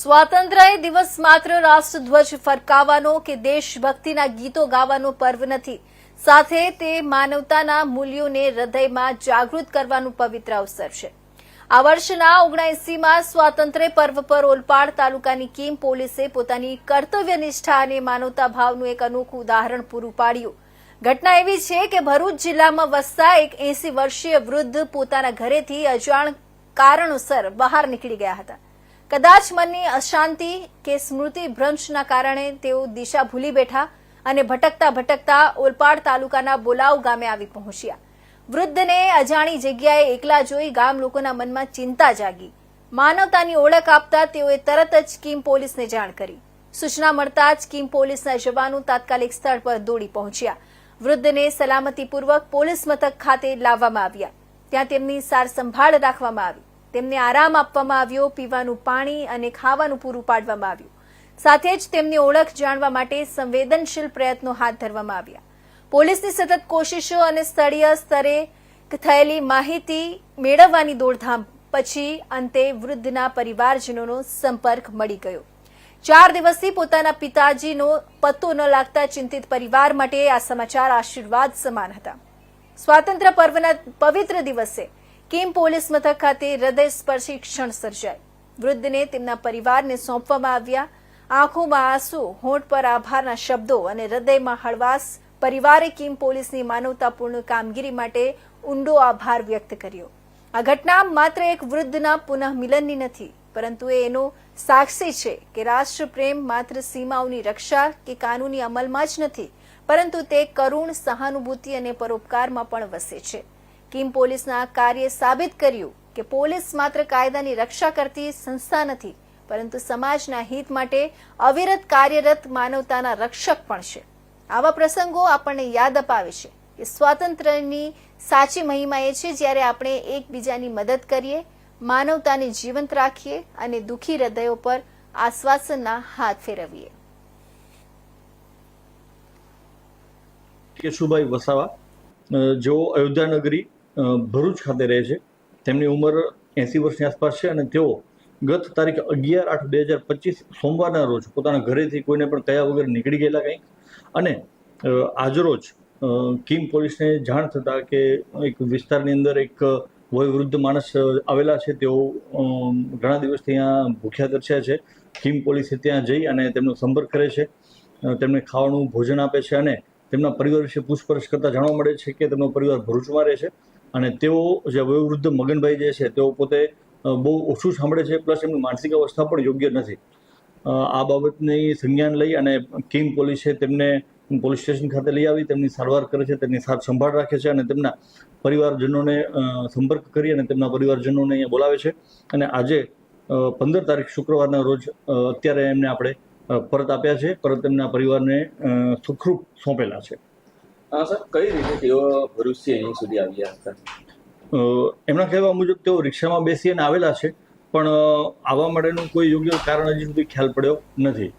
સ્વાતંત્ર્ય દિવસ માત્ર રાષ્ટ્રધ્વજ ફરકાવવાનો કે દેશભક્તિના ગીતો ગાવાનો પર્વ નથી. સાથે તે માનવતાના મૂલ્યોને હૃદયમાં જાગૃત કરવાનું પવિત્ર અવસર છે. આ વર્ષના ઓગણસીમાં સ્વાતંત્ર્ય પર્વ પર ઓલપાડ તાલુકાની કીમ પોલીસે પોતાની કર્તવ્યનિષ્ઠા અને માનવતા ભાવનું એક અનોખું ઉદાહરણ પૂરું પાડ્યું. ઘટના એવી છે કે ભરૂચ જિલ્લામાં વસતા એક એસી વર્ષીય વૃદ્ધ પોતાના ઘરેથી અજાણ કારણોસર બહાર નીકળી ગયા હતા. કદાચ મનની અશાંતિ કે સ્મૃતિ ભ્રંશના કારણે તેઓ દિશા ભૂલી બેઠા અને ભટકતા ભટકતા ઓલપાડ તાલુકાના બોલાવ ગામે આવી પહોંચ્યા. વૃદ્ધને અજાણી જગ્યાએ એકલા જોઈ ગામ લોકોના મનમાં ચિંતા જાગી. માનવતાની ઓળખ આપતા તેઓએ તરત જ કીમ પોલીસને જાણ કરી. સૂચના મળતા જ કીમ પોલીસના જવાનો તાત્કાલિક સ્થળ પર દોડી પહોંચ્યા. વૃદ્ધને સલામતીપૂર્વક પોલીસ મથક ખાતે લાવવામાં આવ્યા. ત્યાં તેમની સાર સંભાળ રાખવામાં આવી. તેમને આરામ આપવામાં આવ્યો, પીવાનું પાણી અને ખાવાનું પૂરું પાડવામાં આવ્યું. સાથે જ તેમની ઓળખ જાણવા માટે સંવેદનશીલ પ્રયત્નો હાથ ધરવામાં આવ્યા. પોલીસની સતત કોશિશો અને સ્થળીય સ્તરે થયેલી માહિતી મેળવવાની દોડધામ પછી અંતે વૃદ્ધના પરિવારજનોનો સંપર્ક મળી ગયો. ચાર દિવસથી પોતાના પિતાજીનો પત્તો ન લાગતા ચિંતિત પરિવાર માટે આ સમાચાર આશીર્વાદ સમાન હતા. સ્વાતંત્ર્ય પર્વના પવિત્ર દિવસે કિમ પોલીસ મથક ખાતે હૃદયસ્પર્શી ક્ષણ સર્જાય. વૃદ્ધને તેમના પરિવારને સોંપવામાં આવ્યા. આંખોમાં આંસુ, હોઠ પર આભારના શબ્દો અને હૃદયમાં હળવાશ પરિવારે કિમ પોલીસની માનવતાપૂર્ણ કામગીરી માટે ઊંડો આભાર વ્યક્ત કર્યો. આ ઘટના માત્ર એક વૃદ્ધના પુનઃ મિલનની નથી, પરંતુ એ એનો સાક્ષી છે કે રાષ્ટ્રપ્રેમ માત્ર સીમાઓની રક્ષા કે કાનૂની અમલમાં જ નથી, પરંતુ તે કરુણ સહાનુભૂતિ અને પરોપકારમાં પણ વસે છે. કિમ પોલીસના કાર્યે સાબિત કર્યું કે પોલીસ માત્ર કાયદાની રક્ષા કરતી સંસ્થા નથી, પરંતુ સમાજના હિત માટે અવિરત કાર્યરત માનવતાના રક્ષક પણ છે. આવા પ્રસંગો આપણને યાદ અપાવે છે કે સ્વાતંત્ર્યની સાચી મહિમા એ છે જ્યારે આપણે એકબીજાની મદદ કરીએ, માનવતાને જીવંત રાખીએ અને દુઃખી હૃદયો પર આશ્વાસનના હાથ ફેરવીએ. કેશુભાઈ વસાવા જેઓ અયોધ્યા નગરી ભરૂચ ખાતે રહે છે. તેમની ઉંમર એંસી વર્ષની આસપાસ છે અને તેઓ ગત તારીખ અગિયાર આઠ બે હજાર પચીસ સોમવારના રોજ પોતાના ઘરેથી કોઈને પણ કયા વગર નીકળી ગયેલા કંઈક. અને આજરોજ કિમ પોલીસને જાણ થતાં કે એક વિસ્તારની અંદર એક વયોવૃદ્ધ માણસ આવેલા છે. તેઓ ઘણા દિવસથી અહીંયા ભૂખ્યા દર્શ્યા છે. કિમ પોલીસે ત્યાં જઈ અને તેમનો સંપર્ક કરે છે. તેમને ખાવાનું, ભોજન આપે છે અને તેમના પરિવાર વિશે પૂછપરછ કરતા જાણવા મળે છે કે તેમનો પરિવાર ભરૂચમાં રહે છે અને તેઓ જે વયોવૃદ્ધ મગનભાઈ જે છે, તેઓ પોતે બહુ ઓછું સાંભળે છે, પ્લસ એમની માનસિક અવસ્થા પણ યોગ્ય નથી. આ બાબતની સંજ્ઞાન લઈ અને કિંગ પોલીસે તેમને પોલીસ સ્ટેશન ખાતે લઈ આવી, તેમની સારવાર કરે છે, તેમની સાર સંભાળ રાખે છે અને તેમના પરિવારજનોને સંપર્ક કરી અને તેમના પરિવારજનોને અહીંયા બોલાવે છે. અને આજે પંદર તારીખ શુક્રવારના રોજ અત્યારે એમને આપણે પરત આપ્યા છે. પરત તેમના પરિવારને સુખરૂપ સોંપેલા છે. હા સર. કઈ રીતે તેઓ ભરૂચથી અહીં સુધી આવ્યા હતા? એમના કહેવા મુજબ તેઓ રિક્ષામાં બેસી અને આવેલા છે. પણ આવવા માટેનું કોઈ યોગ્ય કારણ હજી સુધી ખ્યાલ પડ્યો નથી.